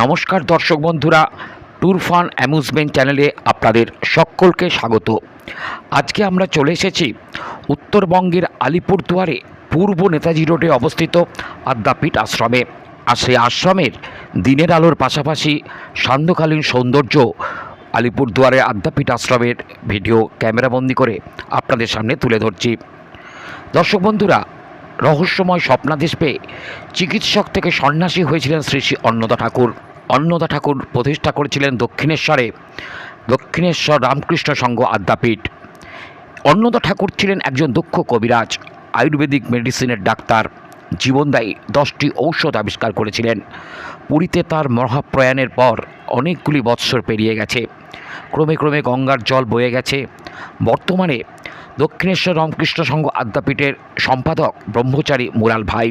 নমস্কার দর্শক বন্ধুরা ট্যুর ফান অ্যামিউজমেন্ট চ্যানেলে আপনাদের সকলকে স্বাগত। আজকে আমরা চলে এসেছি উত্তরবঙ্গের আলিপুরদুয়ারে পূর্ব নেতাজি রোডে অবস্থিত আদ্যাপীঠ আশ্রমে। আর সেই আশ্রমের দিনের আলোর পাশাপাশি সান্ধ্যকালীন সৌন্দর্য আলিপুরদুয়ারে আদ্যাপীঠ আশ্রমের ভিডিও ক্যামেরাবন্দি করে আপনাদের সামনে তুলে ধরছি। দর্শক বন্ধুরা, রহস্যময় স্বপ্নাদেশ পেয়ে চিকিৎসক থেকে সন্ন্যাসী হয়েছিলেন শ্রী শ্রী অন্নদা ঠাকুর। অন্নদা ঠাকুর প্রতিষ্ঠা করেছিলেন দক্ষিণেশ্বরে, দক্ষিণেশ্বর রামকৃষ্ণ সংঘ আদ্যাপীঠ। অন্নদা ঠাকুর ছিলেন একজন দক্ষ কবিরাজ, আয়ুর্বেদিক মেডিসিনের ডাক্তার। জীবনদায়ী দশটি ঔষধ আবিষ্কার করেছিলেন। পুরীতে তার মহাপ্রয়াণের পর অনেকগুলি বৎসর পেরিয়ে গেছে। ক্রমে ক্রমে গঙ্গার জল বয়ে গেছে। বর্তমানে দক্ষিণেশ্বর রামকৃষ্ণ সংঘ আদ্যাপীঠের সম্পাদক ব্রহ্মচারী মুরাল ভাই।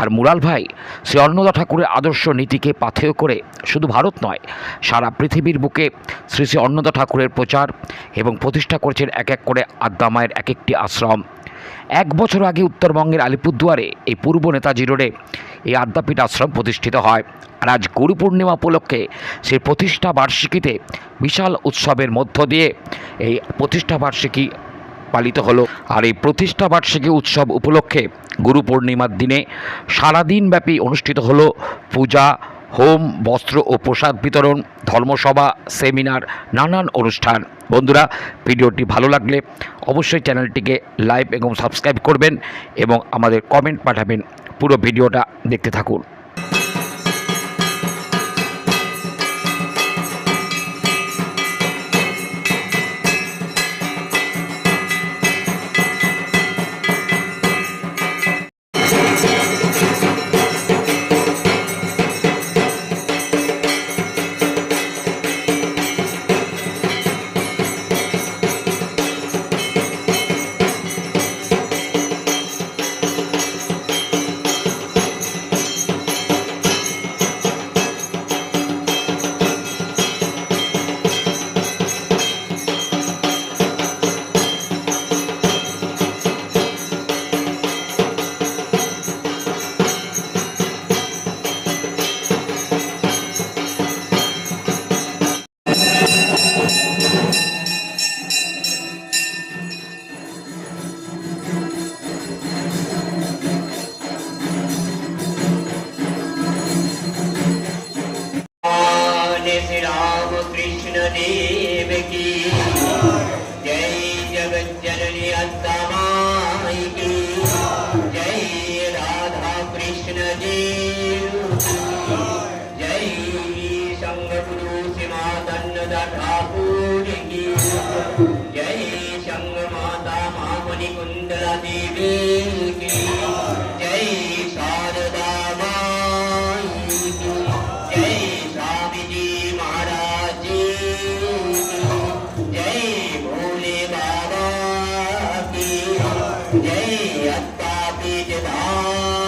আর মুরাল ভাই শ্রী অন্নদা ঠাকুরের আদর্শ নীতিকে পাথেয় করে শুধু ভারত নয়, সারা পৃথিবীর বুকে শ্রী শ্রী অন্নদা ঠাকুরের প্রচার এবং প্রতিষ্ঠা করেছেন এক এক করে আদ্যামায়ের এক একটি আশ্রম। এক বছর আগে উত্তরবঙ্গের আলিপুরদুয়ারে এই পূর্ব নেতাজি রোডে এই আদ্যাপীঠ আশ্রম প্রতিষ্ঠিত হয় আর আজ গুরু পূর্ণিমা উপলক্ষে সেই প্রতিষ্ঠা বার্ষিকীতে বিশাল উৎসবের মধ্য দিয়ে এই প্রতিষ্ঠা বার্ষিকী পালিত হলো আর এই প্রতিষ্ঠা বার্ষিকী উৎসব উপলক্ষে গুরু পূর্ণিমার দিনে সারাদিনব্যাপী অনুষ্ঠিত হলো পূজা, হোম, বস্ত্র ও প্রসাদ বিতরণ, ধর্মসভা, সেমিনার, নানান অনুষ্ঠান। বন্ধুরা, ভিডিওটি ভালো লাগলে অবশ্যই চ্যানেলটিকে লাইক এবং সাবস্ক্রাইব করবেন এবং আমাদের কমেন্ট পাঠাবেন। পুরো ভিডিওটা দেখতে থাকুন। देव की जय जगत जननी अत्तमाई की जय राधा कृष्ण देव जय संग गुरु सिमातन्न ठाकुर की जय संग माता मामनि कुंदला देवी อัตตาปีเจตา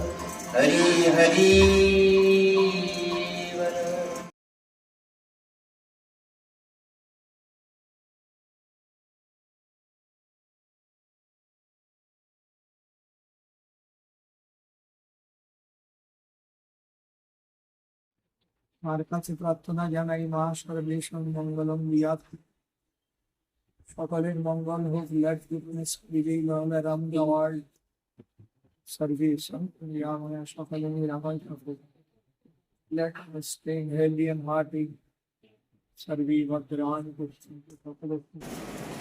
হরি হরি। তার কাছে প্রার্থনা জানাই, মা সর্বেশ্বর মঙ্গলম বিয়াত। সকলের মঙ্গল হোক লাট বিজয়ী মহলা রাম গাওয়াল সার্ভিস নিরাময়া সকলে নিরাময় থাকুক let stay healthy and hearty সর্বী ভদ্রান পশ্চিন্ত সকলে Krishna,